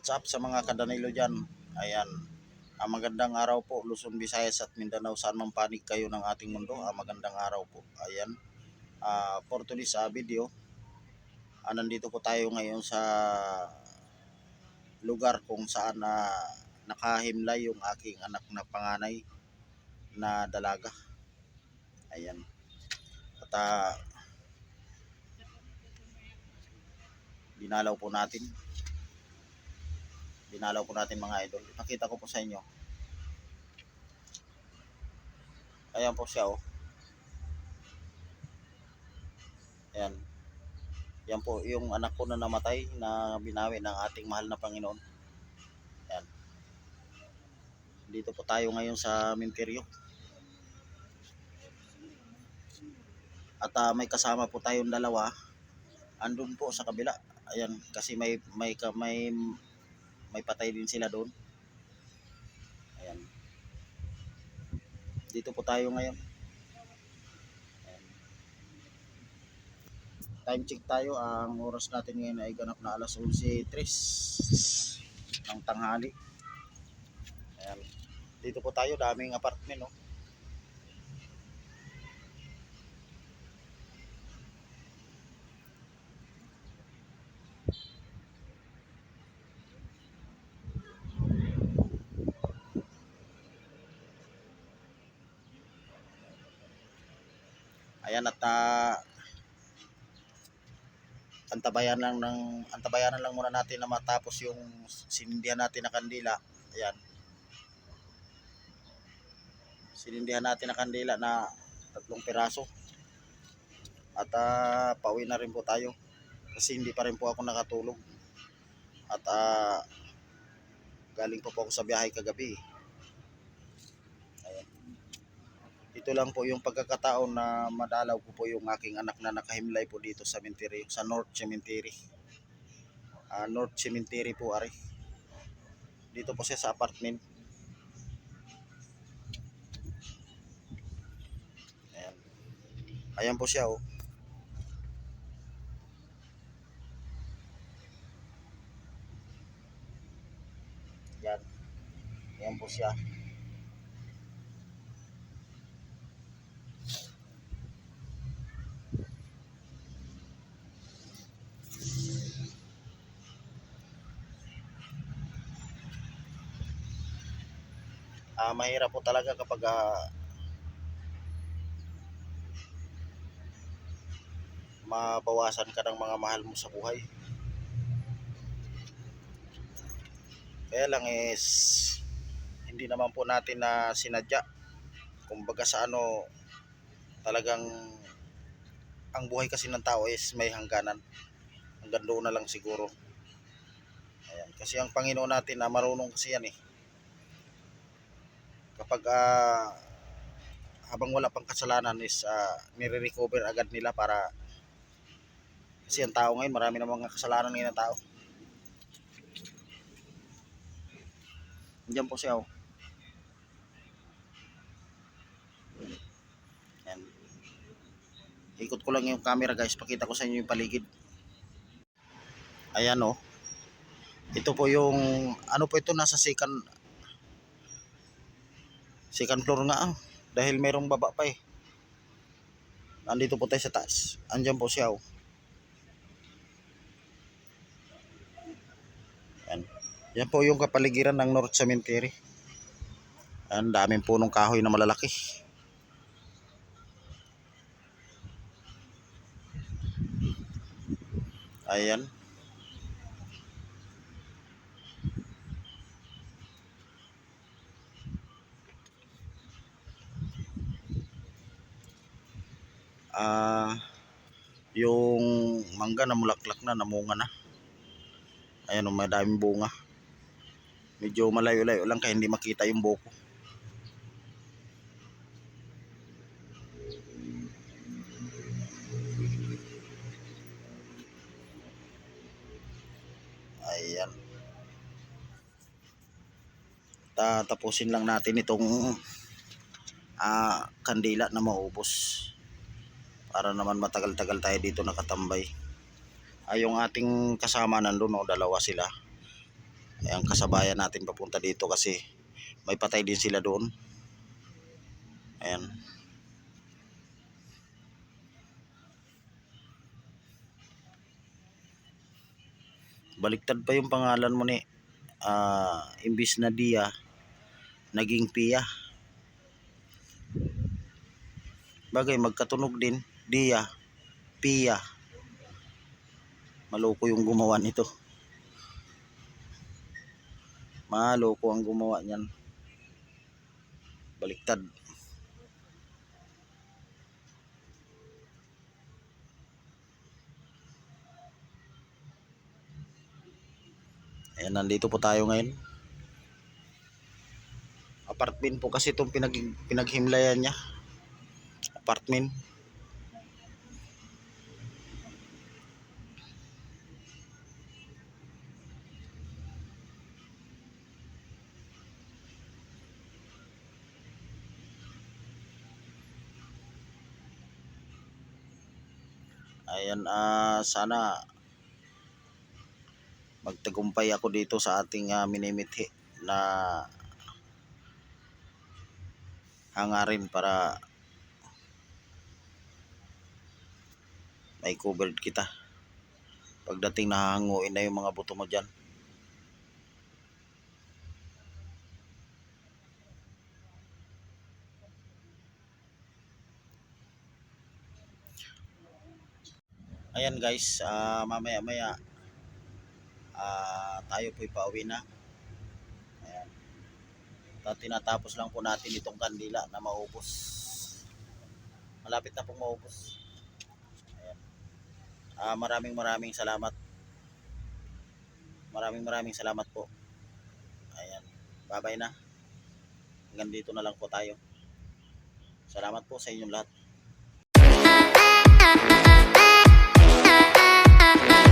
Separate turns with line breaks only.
What's sa mga kadanilo dyan? Ayan. Ang magandang araw po, Luzon, Visayas at Mindanao. Saan mang panig kayo ng ating mundo. Ang magandang araw po. Ayan. Ah, for today's ah, video, ah, nandito po tayo ngayon sa lugar kung saan na nakahimlay yung aking anak na panganay na dalaga. Ayan. At ah, dinalaw po natin dinalaw po natin mga idol. Nakita ko po sa inyo. Ayan po siya oh. Ayan. Yan po yung anak ko na namatay na binawi ng ating mahal na Panginoon. Ayan. Dito po tayo ngayon sa Minteryo. At ah, may kasama po tayong dalawa. Andun po sa kabila. Ayan, kasi may may may may patay din sila doon. Ayan. Dito po tayo ngayon. Ayan. Time check tayo. Ang oras natin ngayon ay ganap na alas 11.03 ng tanghali. Ayan. Dito po tayo. Daming apartment. No? Ayan at uh, antabayan lang ng antabayanan lang muna natin na matapos yung sinindihan natin na kandila. Ayan. Sinindihan natin na kandila na tatlong piraso. At uh, pauwi na rin po tayo kasi hindi pa rin po ako nakatulog. At uh, galing po po ako sa biyahe kagabi. Ayan. Ito lang po yung pagkakataon na madalaw ko po yung aking anak na nakahimlay po dito sa cemetery, sa North Cemetery. Ah, North Cemetery po ari. Dito po siya sa apartment. Ayan. Ayan po siya oh. Yan. Ayan po siya. Ah, mahirap po talaga kapag ah, mabawasan ka ng mga mahal mo sa buhay. Kaya lang is hindi naman po natin na sinadya. Kumbaga sa ano talagang ang buhay kasi ng tao is may hangganan. Hanggang doon na lang siguro. Ayan. Kasi ang Panginoon natin na marunong kasi yan eh. Kapag ah, habang wala pang kasalanan is uh, nire-recover agad nila para kasi ang tao ngayon marami na mga kasalanan ngayon ng tao. Diyan po siya oh. Yan. Ikot ko lang yung camera guys, pakita ko sa inyo yung paligid. Ayan oh. Ito po yung ano po ito nasa second second floor nga ah. Dahil mayroong baba pa eh. Nandito po tayo sa taas. Andiyan po siya oh. Yan. Yan po yung kapaligiran ng North Cemetery. Ang daming punong kahoy na malalaki. Ayan. Ah, yung mangga na mulaklak na, namunga na. Ayan, oh, may daming bunga. Medyo malayo-layo lang kaya hindi makita yung buko. Ayan. Tatapusin lang natin itong ah, kandila na maubos. Para naman matagal-tagal tayo dito nakatambay. Ay yung ating kasama nandun, oh, dalawa sila. Ayan, kasabayan natin papunta dito kasi may patay din sila doon. Ayan. Baliktad pa yung pangalan mo ni ah imbis na Dia naging Pia. Bagay magkatunog din Dia Pia. Maloko yung gumawa nito. Maloko ang gumawa niyan. Baliktad. Ayan, nandito po tayo ngayon. Apartment po kasi itong pinag, pinaghimlayan niya. Apartment. Ayan, ah sana magtagumpay ako dito sa ating ah, minimithi na hangarin para may covered kita. Pagdating nahanguin na yung mga buto mo dyan. Ayan guys, ah mamaya maya ah tayo po'y pauwi na. Ayan. At tinatapos lang po natin itong kandila na maubos. Malapit na pong maubos. Ayan. Ah maraming maraming salamat. Maraming maraming salamat po. Ayan. Bye-bye na. Hanggang dito na lang po tayo. Salamat po sa inyong lahat. I, I,